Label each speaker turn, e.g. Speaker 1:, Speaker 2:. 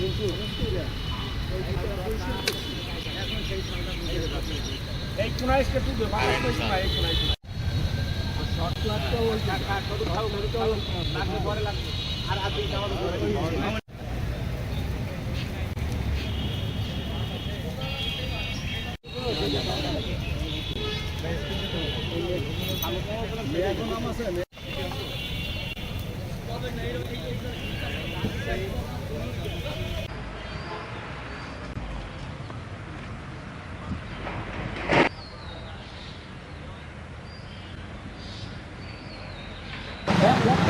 Speaker 1: এই কোনায় সে তুই এই কোনায় শর্ট ক্লাস তো ওই টাকা কত তো লাগবে পরে আর আজকে আমার Thank you. É, é.